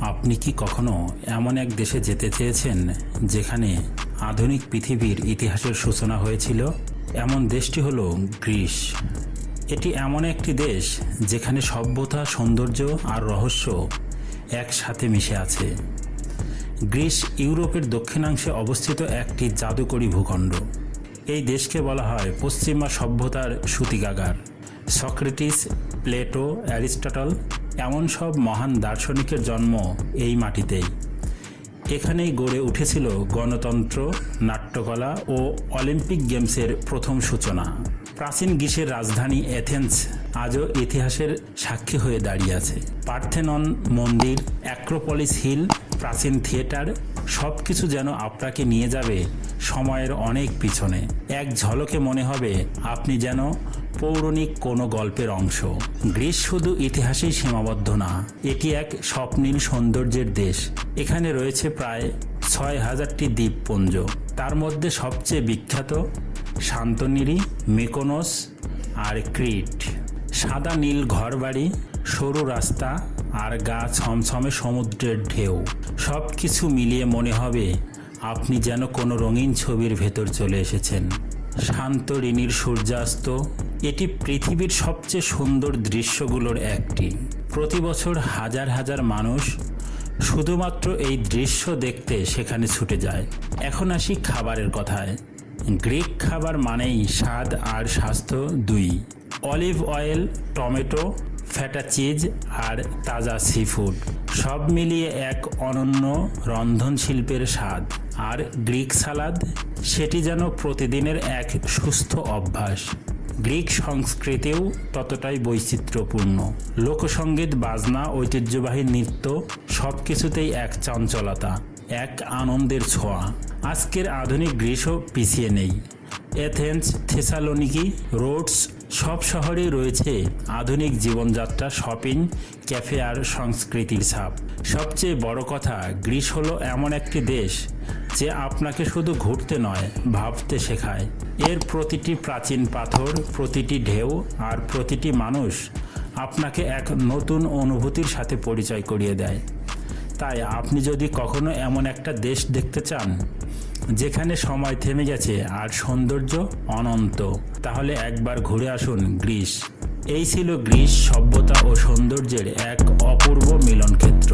আপনি কি কখনো এমন এক দেশে যেতে চেয়েছেন যেখানে আধুনিক পৃথিবীর ইতিহাসের সূচনা হয়েছিল? এমন দেশটি হলো গ্রিস। এটি এমন একটি দেশ যেখানে সভ্যতা, সৌন্দর্য আর রহস্য একসাথে মিশে আছে। গ্রিস ইউরোপের দক্ষিণাংশে অবস্থিত একটি জাদুকরী ভূখণ্ড। এই দেশকে বলা হয় পশ্চিমা সভ্যতার সুতিকাগার সক্রেটিস, প্লেটো, অ্যারিস্টটল, এমন সব মহান দার্শনিকের জন্ম এই মাটিতেই। এখানেই গড়ে উঠেছিল গণতন্ত্র, নাট্যকলা ও অলিম্পিক গেমসের প্রথম সূচনা। প্রাচীন গ্রীসের রাজধানী এথেন্স আজও ইতিহাসের সাক্ষী হয়ে দাঁড়িয়ে আছে। পার্থেনন মন্দির, অ্যাক্রোপলিস হিল প্রাচীন থিয়েটার সব কিছু যেন আপনাকে নিয়ে যাবে সময়ের অনেক পিছনে। এক ঝলকে মনে হবে আপনি যেন পৌরাণিক কোনো গল্পের অংশ। গ্রিস শুধু ইতিহাসেই সীমাবদ্ধ না, এটি এক স্বপ্নীল সৌন্দর্যের দেশ। এখানে রয়েছে প্রায় ছয় হাজারটি দ্বীপপুঞ্জ। তার মধ্যে সবচেয়ে বিখ্যাত শান্তনিরি, মিকোনোস আর ক্রিট। সাদা নীল ঘরবাড়ি, সরু রাস্তা আর গা ছমছমে সমুদ্রের ঢেউ। সব কিছু মিলিয়ে মনে হবে আপনি যেন কোনো রঙিন ছবির ভেতর চলে এসেছেন। শান্ত ঋণীর সূর্যাস্ত, এটি পৃথিবীর সবচেয়ে সুন্দর দৃশ্যগুলোর একটি। প্রতি বছর হাজার হাজার মানুষ শুধুমাত্র এই দৃশ্য দেখতে সেখানে ছুটে যায়। এখন আসি খাবারের কথায়। গ্রিক খাবার মানেই স্বাদ আর স্বাস্থ্য দুই। Olive oil, tomato feta cheese আর তাজা সি ফুড সব মিলিয়ে এক অনন্য রন্ধন শিল্পের স্বাদ। আর গ্রিক সালাদ, সেটি যেন প্রতিদিনের এক সুস্থ অভ্যাস। গ্রিক সংস্কৃতিও ততটাই বৈচিত্র্যপূর্ণ। লোকসঙ্গীত বাজনা, ঐতিহ্যবাহী নৃত্য সব কিছুতেই এক চঞ্চলতা, এক আনন্দের ছোঁয়া। আজকের আধুনিক গ্রীষ্ম পিছিয়ে নেই। এথেন্স, থেসালোনিকি, রোডস সব শহরেই রয়েছে আধুনিক জীবনযাত্রা, শপিং, ক্যাফে আর সংস্কৃতির ছাপ। সবচেয়ে বড় কথা, গ্রিস হলো এমন একটি দেশ যে আপনাকে শুধু ঘুরতে নয়, ভাবতে শেখায়। এর প্রতিটি প্রাচীন পাথর, প্রতিটি ঢেউ আর প্রতিটি মানুষ আপনাকে এক নতুন অনুভূতির সাথে পরিচয় করিয়ে দেয়। তাই আপনি যদি কখনো এমন একটা দেশ দেখতে চান, যেখানে সময় থেমে গেছে আর সৌন্দর্য অনন্ত, তাহলে একবার ঘুরে আসুন গ্রীস। এই ছিল গ্রীস সভ্যতা ও সৌন্দর্যের এক অপূর্ব মিলনক্ষেত্র।